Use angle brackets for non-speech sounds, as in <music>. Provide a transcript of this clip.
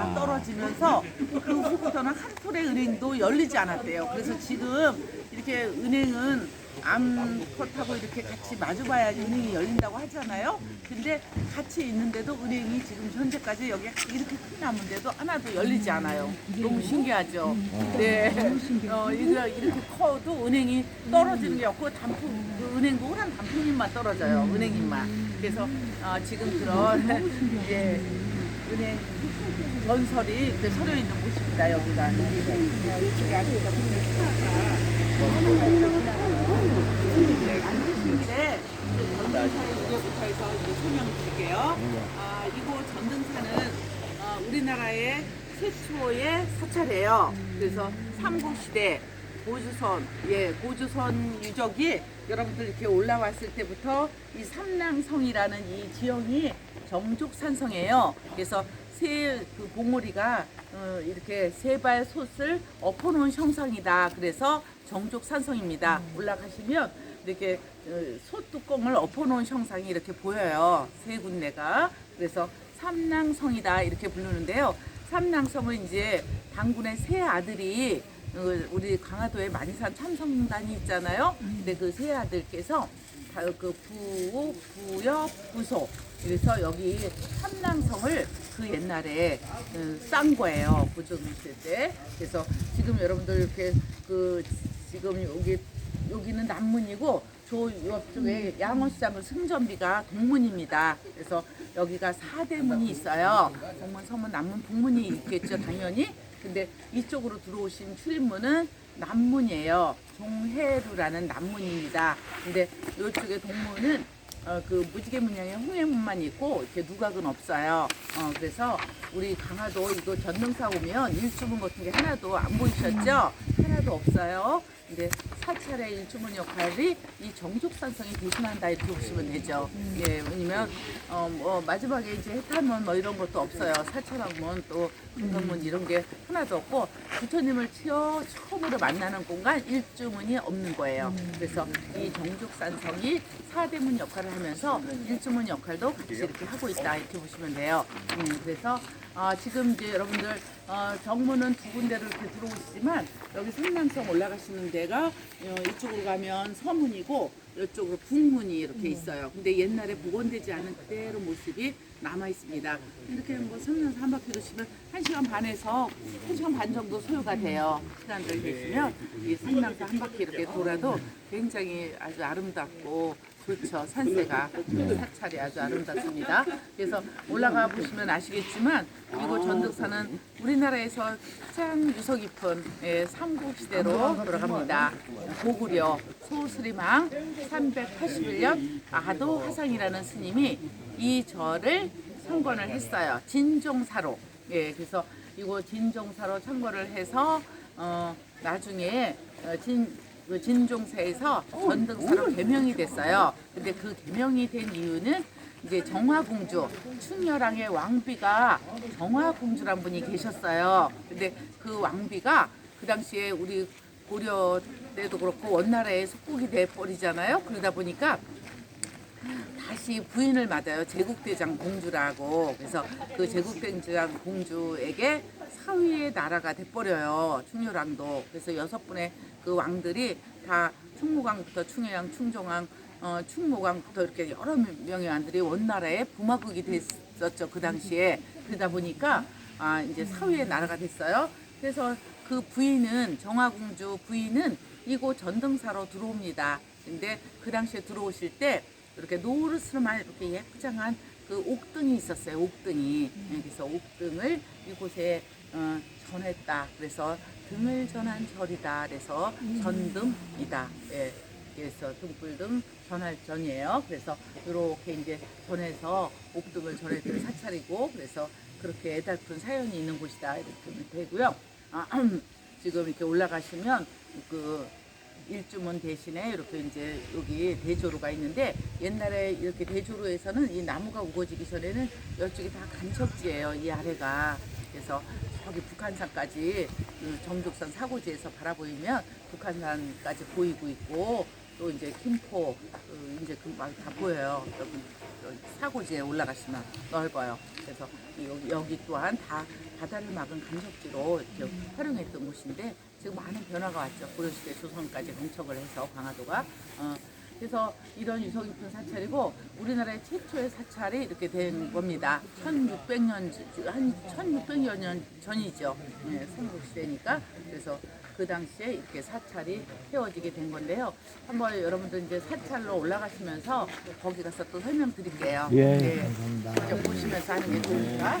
다 떨어지면서 그 후부터는 한 톨의 은행도 열리지 않았대요. 그래서 지금 이렇게 은행은 암컷하고 이렇게 같이 마주봐야지 은행이 열린다고 하잖아요. 근데 같이 있는데도 은행이 지금 현재까지 여기 이렇게 큰 나무인데도 하나도 열리지 않아요. 너무 신기하죠. 네. 어, 이거 이렇게 커도 은행이 떨어지는 게 없고 단풍, 그 은행도 한 단풍잎만 떨어져요. 은행잎만. 그래서 어, 지금 그런 <laughs> 예, 은행 전설이 이렇게 서려 있는 곳입니다. 여기가. 무게부터 해서 이제 설명드릴게요. 아, 이곳 전등산은 어, 우리나라의 최초의 사찰이에요. 그래서 삼국시대 고주선, 예, 고주선 유적이 여러분들 이렇게 올라왔을 때부터 이 삼랑성이라는 이 지형이 정족산성이에요. 그래서 새그 봉오리가 어, 이렇게 세발 솥을 엎어놓은 형상이다. 그래서 정족산성입니다. 올라가시면 이렇게 어, 솥 뚜껑을 엎어놓은 형상이 이렇게 보여요. 세 군데가. 그래서 삼랑성이다 이렇게 부르는데요. 삼랑성은 이제 당군의 세 아들이 어, 우리 강화도에 만이산 참성단이 있잖아요. 근데 그 세 아들께서 다 그 부, 부여, 부소. 그래서 여기 삼랑성을 그 옛날에 어, 싼 거예요. 부종 있을 때. 그래서 지금 여러분들 이렇게 그 지금 여기 여기는 남문이고 저 옆쪽에 양원시장은 승전비가 동문입니다. 그래서 여기가 사대문이 있어요. 동문, 서문, 남문, 북문이 있겠죠, 당연히. 근데 이쪽으로 들어오신 출입문은 남문이에요. 종해루라는 남문입니다. 근데 이쪽에 동문은 어, 그 무지개 문양의 홍해문만 있고 이렇게 누각은 없어요. 어, 그래서 우리 강화도 이거 전등사 오면 일주문 같은 게 하나도 안 보이셨죠? 하나도 없어요. 근데 사찰의 일주문 역할이 이 정족산성이 대신한다 이렇게 보시면 되죠. 예, 왜냐면 어, 뭐 마지막에 이제 해탈문 뭐 이런 것도 없어요. 사찰학문 또 금강문 이런 게 하나도 없고 부처님을 치어 처음으로 만나는 공간 일주문이 없는 거예요. 그래서 이 정족산성이 사대문 역할을 하면서 일주문 역할도 같이 이렇게 하고 있다 이렇게 보시면 돼요. 음, 그래서 아, 지금 이제 여러분들 어, 정문은 두 군데로 이렇게 들어오시지만 여기 성남성 올라가시는 데가 어, 이쪽으로 가면 서문이고 이쪽으로 북문이 이렇게 있어요. 근데 옛날에 복원되지 않은 그대로 모습이 남아 있습니다. 이렇게 뭐 성남서 한 바퀴 도시면 한 시간 반에서 한 시간 반 정도 소요가 돼요. 시간들 되시면 이 성남서 한 바퀴 이렇게 돌아도 굉장히 아주 아름답고 좋죠. 산세가 사찰이 아주 아름답습니다. 그래서 올라가 보시면 아시겠지만 이곳 전덕사는 우리나라에서 가장 유서 깊은 예, 삼국시대로 돌아갑니다. 고구려 소수리망 381년 아도 화상이라는 스님이 이 절을 선권을 했어요. 진종사로. 예, 그래서 이곳 진종사로 선거를 해서 어, 나중에 어, 진 그 진종사에서 전등사로 개명이 됐어요. 근데 그 개명이 된 이유는 이제 정화공주 충렬왕의 왕비가 정화공주란 분이 계셨어요. 근데 그 왕비가 그 당시에 우리 고려 때도 그렇고 원나라의 속국이 돼 버리잖아요. 그러다 보니까 다시 부인을 맞아요. 제국대장 공주라고. 그래서 그 제국대장 공주에게 사위의 나라가 돼버려요. 충렬왕도. 그래서 여섯 분의 그 왕들이 다 충무광부터 충해왕, 충종왕, 어, 충무광부터 이렇게 여러 명의 왕들이 원나라의 부마국이 됐었죠. 그 당시에. 그러다 보니까 아, 이제 사위의 나라가 됐어요. 그래서 그 부인은 정화공주 부인은 이곳 전등사로 들어옵니다. 근데 그 당시에 들어오실 때 이렇게 노르스름한 이렇게 예쁘장한 그 옥등이 있었어요. 옥등이. 예, 그래서 옥등을 이곳에 어, 전했다. 그래서 등을 전한 절이다. 그래서 전등이다. 예. 그래서 등불등 전할 전이에요. 그래서 이렇게 이제 전해서 옥등을 전해드린 사찰이고 그래서 그렇게 애달픈 사연이 있는 곳이다. 이렇게 되고요. 아, <clears throat> 지금 이렇게 올라가시면 그 일주문 대신에 이렇게 이제 여기 대조로가 있는데 옛날에 이렇게 대조로에서는 이 나무가 우거지기 전에는 이쪽이 다 간척지예요. 이 아래가 그래서 저기 북한산까지 그 정족산 사고지에서 바라보이면 북한산까지 보이고 있고 또 이제 김포 그 이제 그막다 보여요. 여기 사고지에 올라가시면 넓어요. 그래서 여기, 여기 또한 다 바다를 막은 간접지로 이렇게 활용했던 곳인데 지금 많은 변화가 왔죠. 고려시대 조선까지 건축을 해서 강화도가. 어, 그래서 이런 유서 깊은 사찰이고 우리나라의 최초의 사찰이 이렇게 된 겁니다. 1600년 한 1600여 년 전이죠. 네, 삼국시대니까 그래서 그 당시에 이렇게 사찰이 세워지게 된 건데요. 한번 여러분들 이제 사찰로 올라가시면서 거기 가서 또 설명 드릴게요. 예, 네. 감사합니다. 보시면서 하는 게 좋으니까.